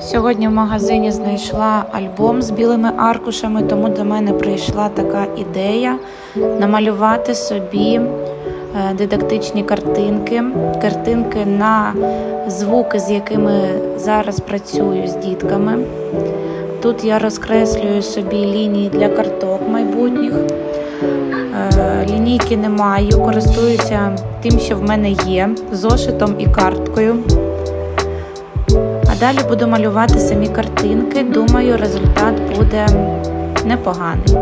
Сьогодні в магазині знайшла альбом з білими аркушами, тому до мене прийшла така ідея намалювати собі е, дидактичні картинки, картинки на звуки, з якими зараз працюю з дітками. Тут я розкреслюю собі лінії для карток майбутніх. Е, Лінійки не маю, користуюся тим, що в мене є, зошитом і карткою. Далі буду малювати самі картинки. Думаю, результат буде непоганий.